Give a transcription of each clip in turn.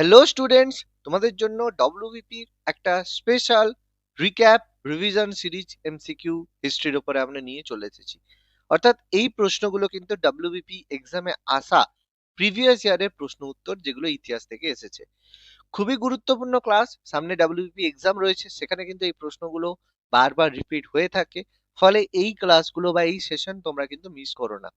Hello students তোমাদের জন্য ডব্লিউবিপির একটা special recap revision series MCQ হিস্ট্রির উপরে আমরা নিয়ে চলে এসেছি। অর্থাৎ এই প্রশ্নগুলো কিন্তু ডব্লিউবিপি এক্সামে আসা প্রিভিয়াস ইয়ারের প্রশ্ন উত্তর যেগুলো ইতিহাস থেকে এসেছে। খুবই গুরুত্বপূর্ণ ক্লাস সামনে ডাব্লিউবিপি এক্সাম রয়েছে, সেখানে কিন্তু এই প্রশ্নগুলো বারবার রিপিট হয়ে থাকে। ফলে এই ক্লাসগুলো বা এই সেশন তোমরা কিন্তু মিস করো না।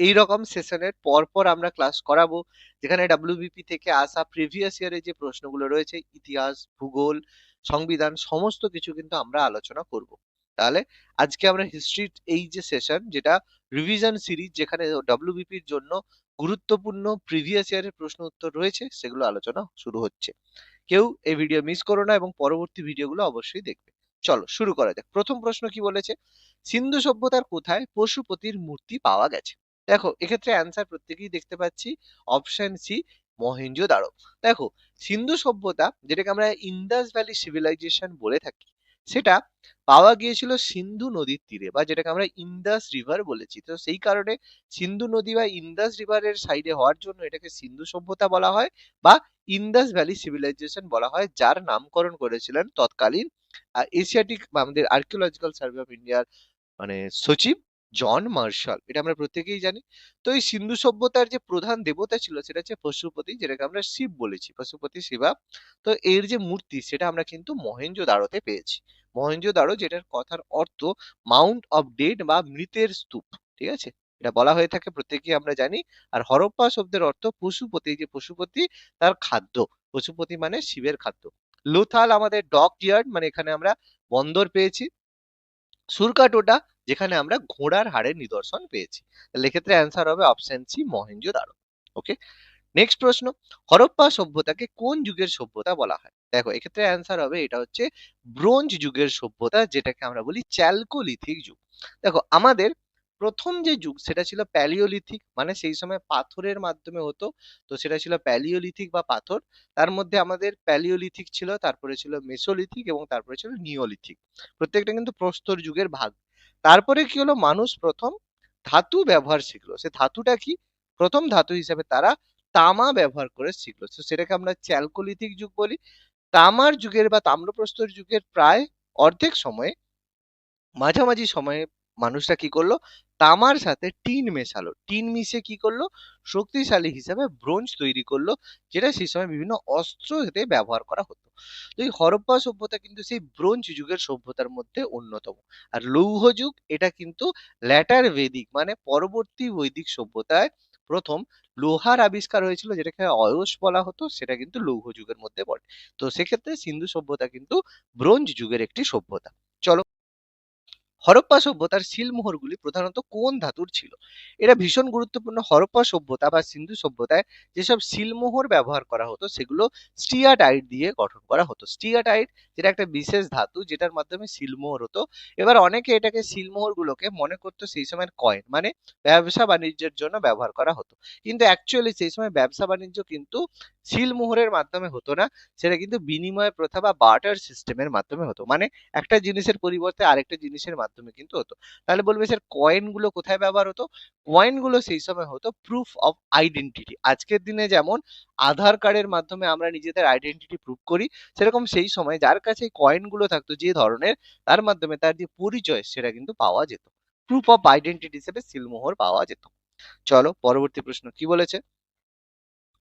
এই রকম সেশনের পরপর আমরা ক্লাস করাবো, যেখানে ডাব্লিউবিপি থেকে আসা প্রিভিয়াস ইয়ারে যে প্রশ্নগুলো রয়েছে, ইতিহাস, ভূগোল, সংবিধান, সমস্ত কিছু কিন্তু আমরা আলোচনা করব। তাহলে আজকে আমরা হিস্ট্রির এই যে সেশন যেটা রিভিশন সিরিজ যেখানে ডাব্লিউবিপির জন্য গুরুত্বপূর্ণ প্রিভিয়াস ইয়ারের প্রশ্ন উত্তর রয়েছে, সেগুলো আলোচনা শুরু হচ্ছে। কেউ এই ভিডিও মিস করো না এবং পরবর্তী ভিডিওগুলো অবশ্যই দেখবে। চলো শুরু করা যাক। প্রথম প্রশ্ন কি বলেছে? সিন্ধু সভ্যতার কোথায় পশুপতির মূর্তি পাওয়া গেছে? দেখো, এক্ষেত্রে অ্যান্সার প্রত্যেকেই দেখতে পাচ্ছি। অপশন সি মহেঞ্জো দাঁড়ো দেখো, সিন্ধু সভ্যতা, যেটাকে আমরা ইন্দাস ভ্যালি সিভিলাইজেশন বলে থাকি, সেটা পাওয়া গিয়েছিল সিন্ধু নদীর তীরে বা যেটাকে আমরা ইন্দাস রিভার বলেছি। তো সেই কারণে সিন্ধু নদী বা ইন্দাস রিভারের সাইডে হওয়ার জন্য এটাকে সিন্ধু সভ্যতা বলা হয় বা ইন্দাস ভ্যালি সিভিলাইজেশন বলা হয়, যার নামকরণ করেছিলেন তৎকালীন এশিয়াটিক আমাদের আর্কিওলজিক্যাল সার্ভে অফ ইন্ডিয়ার মানে সচিব জন মার্শাল এটা আমরা প্রত্যেকেই জানি। তো এই সিন্ধু সভ্যতার যে প্রধান দেবতা ছিল, সেটা হচ্ছে পশুপতি, যেটাকে আমরা শিব বলেছি, পশুপতি শিবা। তো এর যে মূর্তি, সেটা আমরা কিন্তু মহেঞ্জো দাঁড়োতে পেয়েছি। মহেঞ্জো দাঁড়ো যেটার কথার অর্থ মাউন্ট অফ ডেড বা মৃতের স্তূপ, ঠিক আছে? এটা বলা হয়ে থাকে, প্রত্যেকেই আমরা জানি। আর হরপ্পা শব্দের অর্থ পশুপতি যে পশুপতি তার খাদ্য। পশুপতি মানে শিবের খাদ্য। লোথাল আমাদের ডক ইয়ার্ড মানে এখানে আমরা বন্দর পেয়েছি। সুরকাটোটা, যেখানে আমরা ঘোড়ার হাড়ের নিদর্শন পেয়েছি। তাহলে এক্ষেত্রে অ্যান্সার হবে অপশন সি মহেঞ্জো দাঁড়ো ওকে নেক্সট প্রশ্ন, হরপ্পা সভ্যতাকে কোন যুগের সভ্যতা বলা হয়? দেখো, এক্ষেত্রে অ্যান্সার হবে এটা হচ্ছে ব্রোঞ্জ যুগের সভ্যতা, যেটাকে আমরা বলি চ্যালকোলিথিক যুগ। দেখো, আমাদের প্রথম যে যুগ সেটা ছিল প্যালিওলিথিক মানে সেই সময় পাথরের মাধ্যমে হতো। তো সেটা ছিল প্যালিওলিথিক বা পাথর। তার মধ্যে আমাদের প্যালিওলিথিক ছিল, তারপরে ছিল মেসোলিথিক এবং তারপরে ছিল নিওলিথিক। প্রত্যেকটা কিন্তু প্রস্তর যুগের ভাগ। তারপরে কি হলো? মানুষ প্রথম ধাতু ব্যবহার শিখলো। সে ধাতুটা কি? প্রথম ধাতু হিসেবে তারা তামা ব্যবহার করে শিখলো। তো সেটাকে আমরা চ্যালকোলিথিক যুগ বলি। তামার যুগের বা তাম্রপ্রস্তর যুগের প্রায় অর্ধেক সময়ে, মাঝামাঝি সময়ে মানুষরা কি করল? তামার সাথে টিন মেশালো। টিন মিশে কি করল? শক্তিশালী হিসাবে ব্রোঞ্জ তৈরি করল, যেটা সেই সময় বিভিন্ন অস্ত্র এতে ব্যবহার করা হতো। তো এই হরপ্পা সভ্যতা কিন্তু সেই ব্রোঞ্জ যুগের সভ্যতার মধ্যে অন্যতম। আর লৌহ যুগ, এটা কিন্তু ল্যাটার বেদিক মানে পরবর্তী বৈদিক সভ্যতায় প্রথম লোহার আবিষ্কার হয়েছিল, যেটাকে অয়স বলা হতো, সেটা কিন্তু লৌহ যুগের মধ্যে পড়ে তো সেক্ষেত্রে সিন্ধু সভ্যতা কিন্তু ব্রোঞ্জ যুগের একটি সভ্যতা। চলো হরপ্পা সভ্যতার সিলমোহরগুলি প্রধানত কোন ধাতুর ছিল? এটা ভীষণ গুরুত্বপূর্ণ হরপ্পা সভ্যতা বা সিন্ধু সভ্যতায় যেসব সিলমোহর ব্যবহার করা হতো, সেগুলো স্টিয়াটাইট দিয়ে গঠন করা হতো। স্টিয়াটাইট যেটা একটা বিশেষ ধাতু যেটার মাধ্যমে সিলমোহর হতো। এবার অনেকে এটাকে সিলমোহর গুলোকে মনে করতো সেই সময়ের কয়েন মানে ব্যবসা বাণিজ্যের জন্য ব্যবহার করা হতো। কিন্তু অ্যাকচুয়ালি সেই সময় ব্যবসা বাণিজ্য কিন্তু সিলমোহরের মাধ্যমে হতো না, সেটা কিন্তু বিনিময় প্রথা বা বার্টার সিস্টেমের মাধ্যমে হতো। মানে একটা জিনিসের পরিবর্তে আরেকটা জিনিসের মাধ্যমে কিন্তু হতো। তাহলে বলবে স্যার কয়েনগুলো কোথায় ব্যবহার হতো? কয়েনগুলো সেই সময় হতো প্রুফ অফ আইডেন্টিটি আজকের দিনে যেমন আধার কার্ডের মাধ্যমে আমরা নিজেদের আইডেন্টিটি প্রুফ করি, সেরকম সেই সময় যার কাছে কয়েনগুলো থাকতো, যে ধরনের, তার মাধ্যমে তার যে পরিচয়, সেটা কিন্তু পাওয়া যেত। প্রুফ অফ আইডেন্টিটি হিসেবে সিলমোহর পাওয়া যেত। চলো পরবর্তী প্রশ্ন, কি বলেছে?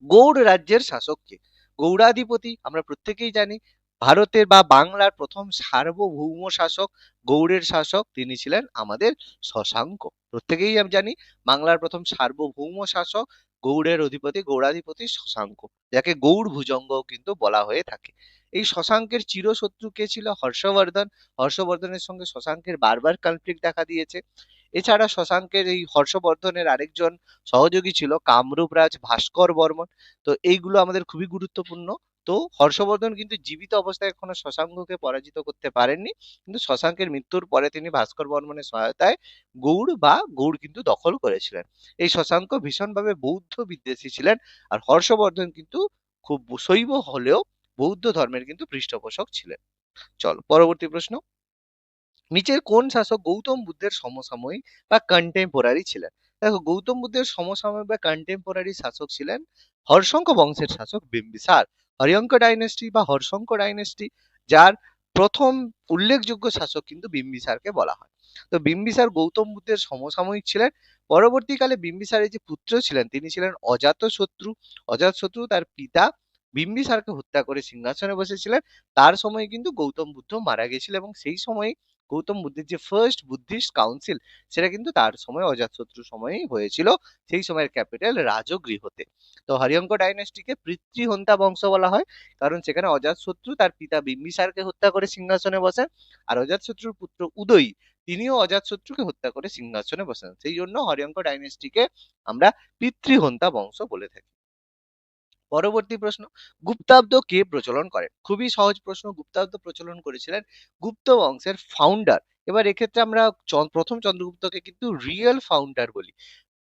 গৌড় রাজ্যের শাসক কে গৌড়াধিপতি আমরা প্রত্যেকেই জানি, ভারতের বা বাংলার প্রথম সার্বভৌম শাসক, গৌড়ের শাসক তিনি ছিলেন আমাদের শশাঙ্ক। প্রত্যেকেই আমি জানি, বাংলার প্রথম সার্বভৌম শাসক, গৌড়ের অধিপতি, গৌড়াধিপতি শশাঙ্ক, যাকে গৌড় ভুজঙ্গ কিন্তু বলা হয়ে থাকে। এই শশাঙ্কের চিরশত্রু কে ছিল? হর্ষবর্ধন। হর্ষবর্ধনের সঙ্গে শশাঙ্কের বারবার কনফ্লিক্ট দেখা দিয়েছে। এছাড়া শশাঙ্কের এই হর্ষবর্ধনের আরেকজন সহযোগী ছিল কামরূপ রাজ ভাস্কর বর্মন। তো এইগুলো আমাদের খুবই গুরুত্বপূর্ণ। তো হর্ষবর্ধন কিন্তু জীবিত অবস্থায় এখনও শশাঙ্ককে পরাজিত করতে পারেননি। কিন্তু শশাঙ্কের মৃত্যুর পরে তিনি ভাস্কর বর্মনের সহায়তায় গৌড় বা গৌড় কিন্তু দখল করেছিলেন। এই শশাঙ্ক ভীষণভাবে বৌদ্ধ বিদ্বেষী ছিলেন আর হর্ষবর্ধন কিন্তু খুব শৈব হলেও বৌদ্ধ ধর্মের কিন্তু পৃষ্ঠপোষক ছিলেন। চলো, পরবর্তী প্রশ্ন। নিচের কোন শাসক গৌতম বুদ্ধের সমসাময়িক বা কন্টেম্পোরারি ছিলেন? দেখো, গৌতম বুদ্ধের সমসাময়িক বা কন্টেম্পোরারি শাসক ছিলেন হর্ষঙ্ক বংশের শাসক বিম্বিসার। হরিয়ঙ্ক ডাইনেস্টি বা হর্ষঙ্ক ডাইনেস্টি যার প্রথম উল্লেখযোগ্য শাসক কিন্তু বিম্বিসারকে বলা হয়। তো বিম্বিসার গৌতম বুদ্ধের সমসাময়িক ছিলেন, পরবর্তীকালে বিম্বিসারের যে পুত্র ছিলেন, তিনি ছিলেন অজাত শত্রু। অজাত শত্রু তার পিতা বিম্বিসারকে হত্যা করে সিংহাসনে বসেছিলেন। তার সময় কিন্তু গৌতম বুদ্ধ মারা গেছিল এবং সেই সময় গৌতম বুদ্ধের যে ফার্স্ট বুদ্ধিস্ট কাউন্সিল সেটা কিন্তু তার সময় অজাতশত্রু সময়েই হয়েছিল, সেই সময়ের ক্যাপিটাল রাজগৃহতে। তো হরিয়ঙ্ক ডাইনেস্টিকে পিতৃহন্তা বংশ বলা হয়, কারণ সেখানে অজাতশত্রু তার পিতা বিম্বিসারকে হত্যা করে সিংহাসনে বসেন, আর অজাতশত্রুর পুত্র উদয়ী, তিনিও অজাতশত্রুকে হত্যা করে সিংহাসনে বসেন। সেই জন্য হরিয়ঙ্ক ডাইনেস্টিকে আমরা পিতৃহন্তা বংশ বলে থাকি। পরবর্তী প্রশ্ন গুপ্তাব্দ কে প্রচলন করেন। খুবই সহজ প্রশ্ন, গুপ্তাব্দ প্রচলন করেছিলেন গুপ্ত বংশের ফাউন্ডার এবার এক্ষেত্রে আমরা প্রথম চন্দ্রগুপ্তকে কিন্তু রিয়েল ফাউন্ডার বলি।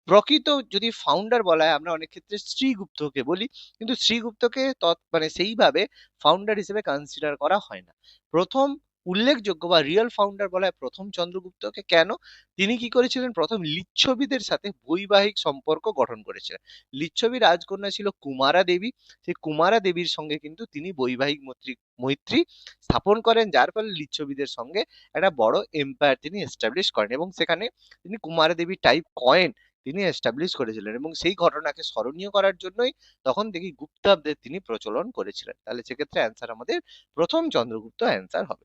প্রকৃত যদি ফাউন্ডার বলা হয়, আমরা অনেক ক্ষেত্রে শ্রীগুপ্তকে বলি। কিন্তু শ্রীগুপ্তকে তৎ মানে সেইভাবে ফাউন্ডার হিসেবে কনসিডার করা হয় না। প্রথম উল্লেখযোগ্য বা রিয়েল ফাউন্ডার বলা হয় প্রথম চন্দ্রগুপ্তকে কেন তিনি কি করেছিলেন? প্রথম লিচ্ছবিদের সাথে বৈবাহিক সম্পর্ক গঠন করেছিলেন। লিচ্ছবি রাজকন্যা ছিল কুমারা দেবী। সেই কুমারা দেবীর সঙ্গে কিন্তু তিনি বৈবাহিক মৈত্রী মৈত্রী স্থাপন করেন। যার ফলে লিচ্ছবিদের সঙ্গে একটা বড় এম্পায়ার তিনি এস্টাবলিশ করেন এবং সেখানে তিনি কুমারা দেবী টাইপ কয়েন তিনি এস্টাবলিশ করেছিলেন এবং সেই ঘটনাকে স্মরণীয় করার জন্যই তখন দেখি গুপ্তাব্দের তিনি প্রচলন করেছিলেন। তাহলে সেক্ষেত্রে অ্যান্সার আমাদের প্রথম চন্দ্রগুপ্ত অ্যান্সার হবে।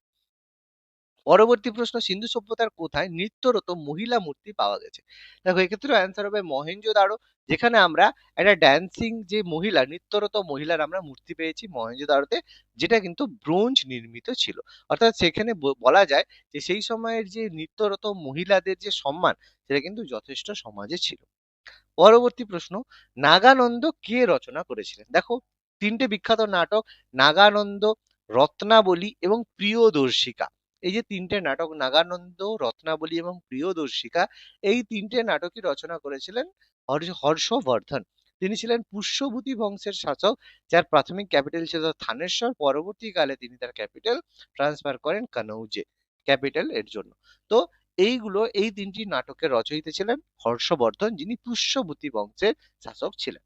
পরবর্তী প্রশ্ন, সিন্ধু সভ্যতার কোথায় নৃত্যরত মহিলা মূর্তি পাওয়া গেছে? দেখো, এক্ষেত্রে অ্যান্সার হবে মহেঞ্জো মহেঞ্জোদারো যেখানে আমরা একটা ড্যান্সিং যে মহিলা, নৃত্যরত মহিলার আমরা মূর্তি পেয়েছি মহেঞ্জো মহেঞ্জোদারোতে যেটা কিন্তু ব্রোঞ্জ নির্মিত ছিল। অর্থাৎ সেখানে বলা যায় যে সেই সময়ের যে নৃত্যরত মহিলাদের যে সম্মান, সেটা কিন্তু যথেষ্ট সমাজে ছিল। পরবর্তী প্রশ্ন, নাগানন্দ কে রচনা করেছিলেন? দেখো, তিনটে বিখ্যাত নাটক, নাগানন্দ, রত্নাবলী এবং প্রিয়দর্শিকা। এই যে তিনটে নাটক নাগানন্দ, রত্নাবলী এবং প্রিয়দর্শিকা, এই তিনটে নাটকই রচনা করেছিলেন হর্ষবর্ধন। তিনি ছিলেন পুষ্যভূতি বংশের শাসক, যার প্রাথমিক ক্যাপিটাল ছিল থানেশ্বর, পরবর্তীকালে তিনি তার ক্যাপিটাল ট্রান্সফার করেন কানৌজে, ক্যাপিটাল এর জন্য। তো এইগুলো, এই তিনটি নাটকের রচয়িতা ছিলেন হর্ষবর্ধন, যিনি পুষ্যভূতি বংশের শাসক ছিলেন।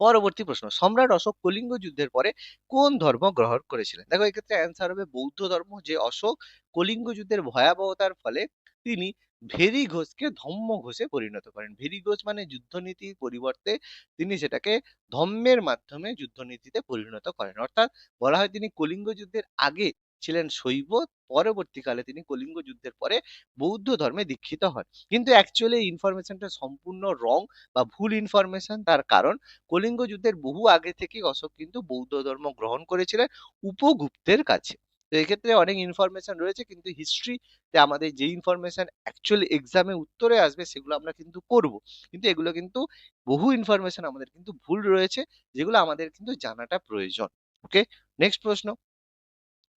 পরবর্তী প্রশ্ন, সম্রাট অশোক কলিঙ্গ যুদ্ধের পরে কোন ধর্ম গ্রহণ করেছিলেন? দেখো, এক্ষেত্রে অ্যান্সার হবে বৌদ্ধ ধর্ম, যে অশোক কলিঙ্গ যুদ্ধের ভয়াবহতার ফলে তিনি ভেরি ঘোষকে ধম্ম ঘোষে পরিণত করেন। ভেরি ঘোষ মানে যুদ্ধনীতির পরিবর্তে তিনি সেটাকে ধম্মের মাধ্যমে যুদ্ধনীতিতে পরিণত করেন। অর্থাৎ বলা হয় তিনি কলিঙ্গ যুদ্ধের আগে ছিলেন শৈব, পরবর্তীকালে তিনি কলিঙ্গ যুদ্ধের পরে বৌদ্ধ ধর্মে দীক্ষিত হন। কিন্তু অ্যাকচুয়ালি এই ইনফরমেশনটা সম্পূর্ণ রং বা ভুল ইনফরমেশন তার কারণ কলিঙ্গ যুদ্ধের বহু আগে থেকেই অশোক কিন্তু বৌদ্ধ ধর্ম গ্রহণ করেছিলেন উপগুপ্তের কাছে। তো এক্ষেত্রে অনেক ইনফরমেশন রয়েছে কিন্তু হিস্ট্রিতে আমাদের যে ইনফরমেশন অ্যাকচুয়ালি এক্সামে উত্তরে আসবে সেগুলো আমরা কিন্তু করব। কিন্তু এগুলো কিন্তু বহু ইনফরমেশন আমাদের কিন্তু ভুল রয়েছে যেগুলো আমাদের কিন্তু জানাটা প্রয়োজন। ওকে নেক্সট প্রশ্ন।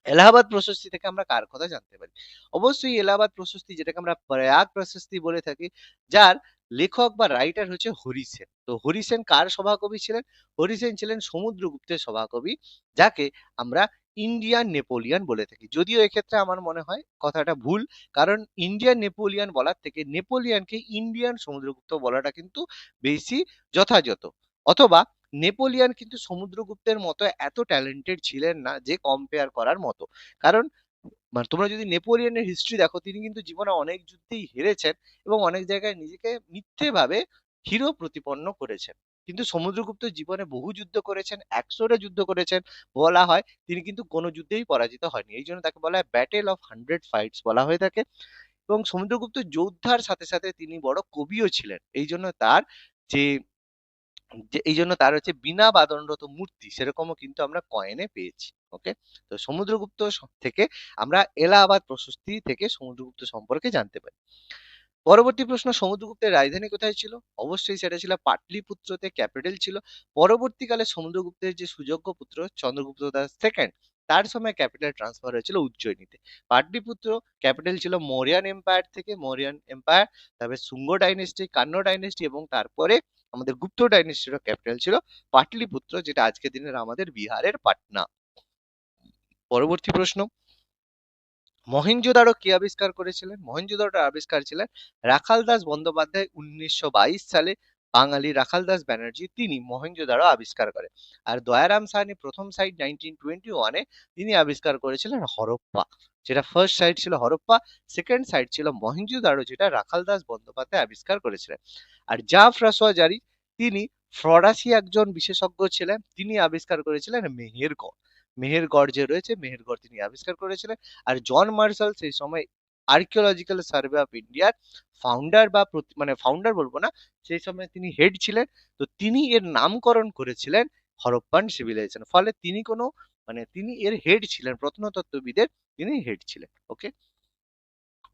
এলাহাবাদ প্রশস্তি থেকে আমরা কার কথা জানতে পারি? অবশ্যই এলাহাবাদ প্রশস্তি যেটাকে আমরা প্রয়াগ প্রশস্তি বলে থাকি, যার লেখক বা রাইটার হচ্ছে হরিসেন তো হরিসেন কার সভাকবি ছিলেন? হরিসেন ছিলেন সমুদ্রগুপ্তের সভাকবি, যাকে আমরা ইন্ডিয়ান নেপোলিয়ান বলে থাকি। যদিও এক্ষেত্রে আমার মনে হয় কথাটা ভুল, কারণ ইন্ডিয়ান নেপোলিয়ান বলার থেকে নেপোলিয়ানকে ইন্ডিয়ান সমুদ্রগুপ্ত বলাটা কিন্তু বেশি যথাযথ। অথবা নেপোলিয়ান কিন্তু সমুদ্রগুপ্তের মতো এত ট্যালেন্টেড ছিলেন না যে কম্পেয়ার করার মতো। কারণ মানে তোমরা যদি নেপোলিয়ানের হিস্ট্রি দেখো, তিনি কিন্তু জীবনে অনেক যুদ্ধেই হেরেছেন এবং অনেক জায়গায় নিজেকে মিথ্যেভাবে হিরো প্রতিপন্ন করেছেন। কিন্তু সমুদ্রগুপ্ত জীবনে বহু যুদ্ধ করেছেন, একশোটা যুদ্ধ করেছেন বলা হয়। তিনি কিন্তু কোনো যুদ্ধেই পরাজিত হয়নি। এই জন্য তাকে বলা হয় ব্যাটেল অফ হান্ড্রেড ফাইটস বলা হয়ে থাকে এবং সমুদ্রগুপ্ত যোদ্ধার সাথে সাথে তিনি বড় কবিও ছিলেন। এই জন্য তার যে যে এই জন্য তার হচ্ছে বিনা বাদনরত মূর্তি, সেরকমও কিন্তু আমরা কয়েনে পেয়েছি ওকে তো সমুদ্রগুপ্ত থেকে আমরা এলাহাবাদ প্রশস্তি থেকে সমুদ্রগুপ্ত সম্পর্কে জানতে পারি। পরবর্তী প্রশ্ন, সমুদ্রগুপ্তের রাজধানী কোথায় ছিল? অবশ্যই সেটা ছিল পাটলিপুত্রতে, ক্যাপিটাল ছিল। পরবর্তীকালে সমুদ্রগুপ্তের যে সুযোগ্য পুত্র, চন্দ্রগুপ্ত দাস সেকেন্ড, তার সময় ক্যাপিটাল ট্রান্সফার হয়েছিল উজ্জয়িনীতে। পাটলিপুত্র, ক্যাপিটাল ছিল মৌরিয়ান এম্পায়ার থেকে, মৌরিয়ান এম্পায়ার, তারপরে শুঙ্গ ডাইনেস্টি কান্ন ডাইনেস্টি এবং তারপরে আমাদের গুপ্ত ডাইনেস্টির ক্যাপিটাল ছিল পাটলিপুত্র, যেটা আজকের দিনের আমাদের বিহারের পাটনা। পরবর্তী প্রশ্ন। মহেঞ্জোদারো কি আবিষ্কার করেছিলেন? মহেঞ্জোদারোর আবিষ্কার ছিলেন রাখাল দাস বন্দ্যোপাধ্যায় উনিশশো বাইশ সালে বাঙালি রাখাল দাস ব্যানার্জি তিনি মহেঞ্জোদারো আবিষ্কার করেন আর দয়ারাম সাহানি প্রথম সাইট নাইনটিন টোয়েন্টি ওয়ানে তিনি আবিষ্কার করেছিলেন হরপ্পা, যেটা ফার্স্ট সাইট ছিল হরপ্পা সেকেন্ড সাইট ছিল মহেঞ্জোদারো যেটা রাখাল দাস বন্দ্যোপাধ্যায় আবিষ্কার করেছিলেন। আর জাফ রাসোয়াজারি তিনি ফরাসি একজন বিশেষজ্ঞ ছিলেন, তিনি আবিষ্কার করেছিলেন মেহেরগড়। মেহেরগড় যে রয়েছে, মেহেরগড় তিনি আবিষ্কার করেছিলেন। আর জন মার্শাল সেই সময় আর্কিওলজিক্যাল সার্ভে অফ ইন্ডিয়ার ফাউন্ডার বা মানে ফাউন্ডার বলব না, সেই সময় তিনি হেড ছিলেন। তো তিনি এর নামকরণ করেছিলেন হরপ্পান সিভিলাইজেশন ফলে তিনি কোনো মানে তিনি এর হেড ছিলেন, প্রত্নতত্ত্ববিদের তিনি হেড ছিলেন ওকে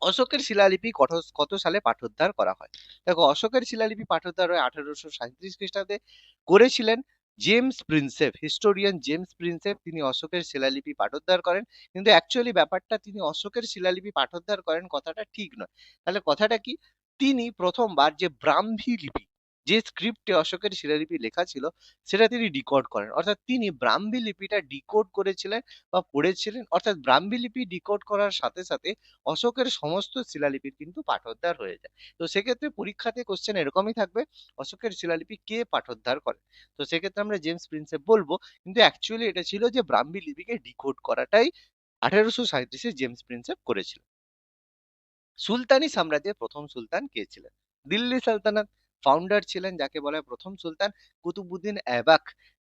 অশোকের শিলালিপি কত কত সালে পাঠোদ্ধার করা হয়? দেখো, অশোকের শিলালিপি পাঠোদ্ধার হয় আঠারোশো সাঁত্রিশ খ্রিস্টাব্দে করেছিলেন James Prinsep historian James Prinsep তিনি অশোকের শিলালিপি পাঠোদ্ধার করেন। কিন্তু অ্যাকচুয়ালি ব্যাপারটা তিনি অশোকের শিলালিপি পাঠোদ্ধার করেন কথাটা ঠিক নয়। তাহলে কথাটা কি? তিনি প্রথমবার যে ব্রাহ্মী লিপি যে স্ক্রিপ্টে অশোকের শিলালিপি লেখা ছিল, সেটা তিনি ডিকোড করেন। অর্থাৎ তিনি ব্রাহ্মী লিপিটা ডিকোড করেছিলেন বা পড়েছিলেন। অর্থাৎ ব্রাহ্মী লিপি ডিকোড করার সাথে সাথে অশোকের সমস্ত শিলালিপির কিন্তু পাঠোদ্ধার হয়ে যায়। তো সেক্ষেত্রে পরীক্ষাতে কোশ্চেন এরকমই থাকবে, অশোকের শিলালিপি কে পাঠোদ্ধার করে? তো সেক্ষেত্রে আমরা জেমস প্রিন্সেপ বলব, কিন্তু অ্যাকচুয়ালি এটা ছিল যে ব্রাহ্মী লিপিকে ডিকোড করাটাই আঠারোশো সাঁত্রিশে জেমস প্রিন্সেপ করেছিল। সুলতানি সাম্রাজ্যের প্রথম সুলতান কে ছিলেন? দিল্লি সালতানাত। ফাউন্ডার ছিলেন যাকে বলা হয় প্রথম সুলতান কুতুবুদ্দিন অ্যাবাক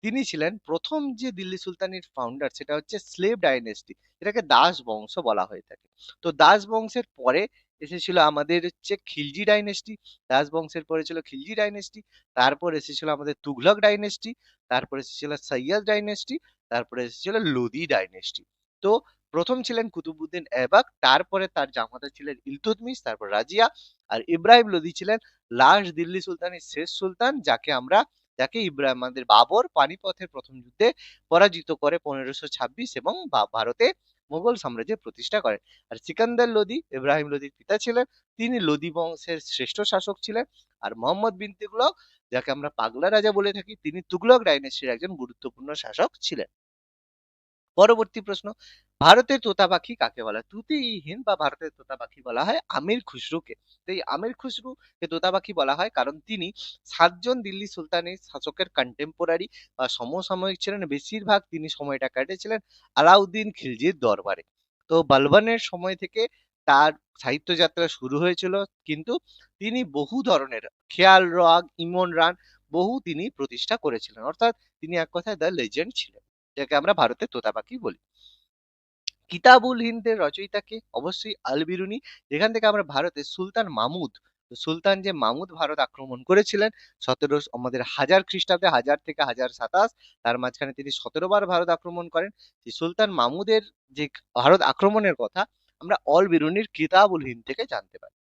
তিনি ছিলেন প্রথম যে দিল্লি সুলতানের ফাউন্ডার সেটা হচ্ছে স্লেভ ডাইনেস্টি এটাকে দাস বংশ বলা হয়ে থাকে। তো দাস বংশের পরে এসেছিল আমাদের হচ্ছে খিলজি ডাইনেস্টি দাস বংশের পরে ছিল খিলজি ডাইনেস্টি তারপর এসেছিল আমাদের তুঘলক ডাইনেস্টি তারপর এসেছিল সৈয়াদ ডাইনেস্টি তারপরে এসেছিল লোদি ডাইনেস্টি তো প্রথম ছিলেন কুতুবুদ্দিন এবাক তারপরে তার জামাতা ছিলেন ইলতুতমিশ, তারপর রাজিয়া আর ইব্রাহিম লোদি ছিলেন লাস্ট দিল্লি সুলতানের শেষ সুলতান, যাকে আমরা, যাকে ইব্রাহিম আমাদের বাবর পানিপথের প্রথম যুদ্ধে পরাজিত করে পনেরোশো ছাব্বিশ এবং ভারতে মোগল সাম্রাজ্য প্রতিষ্ঠা করেন। আর সিকান্দার লোদি ইব্রাহিম লোদির পিতা ছিলেন, তিনি লোদি বংশের শ্রেষ্ঠ শাসক ছিলেন। আর মোহাম্মদ বিন তুগলক, যাকে আমরা পাগলা রাজা বলে থাকি, তিনি তুগলক ডাইনেস্টির একজন গুরুত্বপূর্ণ শাসক ছিলেন। পরবর্তী প্রশ্ন ভারতের তোতা পাখি কাকে বলা হয়? তুতিহীন বা ভারতের তোতা পাখি বলা হয় আমির খুসরুকে। তো এই আমির খুসরুকে তোতা পাখি বলা হয় কারণ তিনি সাতজন দিল্লি সুলতানের শাসকের কন্টেম্পোরারি বা সমসাময়িক ছিলেন। বেশিরভাগ তিনি সময়টা কাটিয়েছিলেন আলাউদ্দিন খিলজির দরবারে। তো বলবনের সময় থেকে তার সাহিত্য যাত্রা শুরু হয়েছিল। কিন্তু তিনি বহু ধরনের খেয়াল, রাগ, ইমন, রান বহু তিনি প্রতিষ্ঠা করেছিলেন। অর্থাৎ তিনি এক কথায় দ্য লেজেন্ড ছিলেন, যাকে আমরা ভারতের তোতা পাখি বলি। কিতাবুল হিন্দের রচয়িতাকে অবশ্যই আল বিরুনি যেখান থেকে আমরা ভারতের সুলতান মামুদ সুলতান যে মামুদ ভারত আক্রমণ করেছিলেন সতেরো আমাদের হাজার খ্রিস্টাব্দে হাজার থেকে হাজার সাতাশ, তার মাঝখানে তিনি সতেরো বার ভারত আক্রমণ করেন। সুলতান মামুদের যে ভারত আক্রমণের কথা, আমরা অল বিরুনির কিতাবুল হিন্দ থেকে জানতে পারি।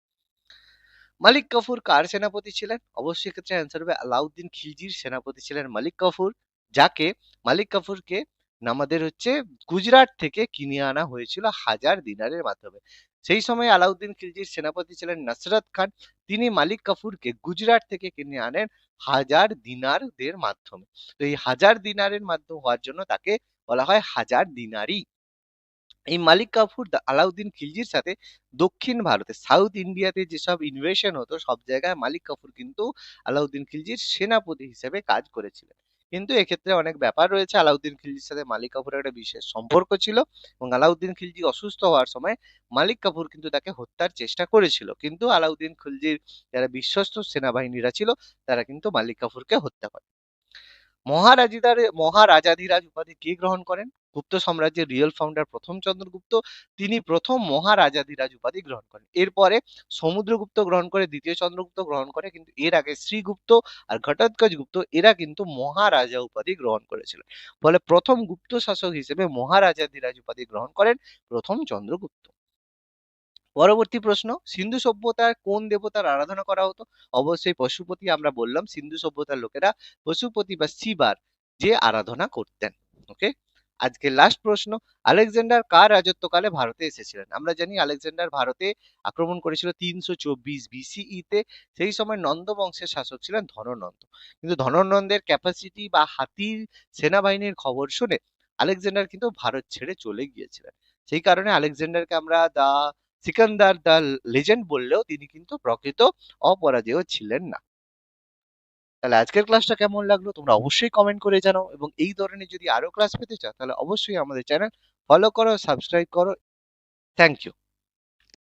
মালিক কাফুর কার সেনাপতি ছিলেন? অবশ্যই ক্ষেত্রে অ্যান্সার হবে আলাউদ্দিন খিলজির সেনাপতি ছিলেন মালিক কাফুর, যাকে, মালিক কাফুরকে আমাদের হচ্ছে গুজরাট থেকে কিনে আনা হয়েছিল হাজার দিনারের মাধ্যমে। সেই সময় আলাউদ্দিন খিলজির সেনাপতি ছিলেন নসরত খান। তিনি মালিক কাফুরকে গুজরাট থেকে কিনে আনেন হাজার দিনারদের মাধ্যমে। তো এই হাজার দিনারের মাধ্যমে হওয়ার জন্য তাকে বলা হয় হাজার দিনারি। এই মালিক কাফুর আলাউদ্দিন খিলজির সাথে দক্ষিণ ভারতে, সাউথ ইন্ডিয়াতে যেসব ইনভেশন হতো, সব জায়গায় মালিক কাফুর কিন্তু আলাউদ্দিন খিলজির সেনাপতি হিসেবে কাজ করেছিলেন। কিন্তু এক্ষেত্রে অনেক ব্যাপার রয়েছে। আলাউদ্দিন খিলজির সাথে মালিক কাপুরের একটা বিশেষ সম্পর্ক ছিল এবং আলাউদ্দিন খিলজি অসুস্থ হওয়ার সময় মালিক কাপুর কিন্তু তাকে হত্যার চেষ্টা করেছিল। কিন্তু আলাউদ্দিন খিলজির যারা বিশ্বস্ত সেনাবাহিনীরা ছিল, তারা কিন্তু মালিক কাপুরকে হত্যা করে। মহারাজিদার, মহারাজাধিরাজ উপাধি কে গ্রহণ করেন? গুপ্ত সাম্রাজ্যের রিয়েল ফাউন্ডার প্রথম চন্দ্রগুপ্ত, তিনি প্রথম মহারাজাধিরাজ উপাধি গ্রহণ করেন। এরপরে সমুদ্রগুপ্ত গ্রহণ করে, দ্বিতীয় চন্দ্রগুপ্ত গ্রহণ করে, কিন্তু এর আগে শ্রীগুপ্ত আর ঘটোৎকচ গুপ্ত, এরা কিন্তু মহারাজা উপাধি গ্রহণ করেছিল ফলে প্রথম গুপ্ত শাসক হিসেবে মহারাজাধিরাজ উপাধি গ্রহণ করেন প্রথম চন্দ্রগুপ্ত। পরবর্তী প্রশ্ন, সিন্ধু সভ্যতার কোন দেবতার আরাধনা করা হতো? অবশ্যই পশুপতি, আমরা বললাম সিন্ধু সভ্যতার লোকেরা পশুপতি বা শিবার যে আরাধনা করতেন ওকে আজকে লাস্ট প্রশ্ন, আলেকজান্ডার কার রাজত্বকালে ভারতে এসেছিলেন? আমরা জানি আলেকজান্ডার ভারতে আক্রমণ করেছিল তিনশো চব্বিশ বিসিই তে। সেই সময় নন্দ বংশের শাসক ছিলেন ধননন্দ। কিন্তু ধননন্দের ক্যাপাসিটি বা হাতির সেনাবাহিনীর খবর শুনে আলেকজান্ডার কিন্তু ভারত ছেড়ে চলে গিয়েছিলেন। সেই কারণে আলেকজান্ডারকে আমরা দা, সিকান্দার দা লেজেন্ড বললেও তিনি কিন্তু প্রকৃত অপরাজেয় ছিলেন না। তাহলে আজকের ক্লাসটা কেমন লাগল? তোমরা অবশ্যই কমেন্ট করে জানাও এবং এই ধরনের যদি আরও ক্লাস পেতে চাও, তাহলে অবশ্যই আমাদের চ্যানেল ফলো করো সাবস্ক্রাইব করো। Thank you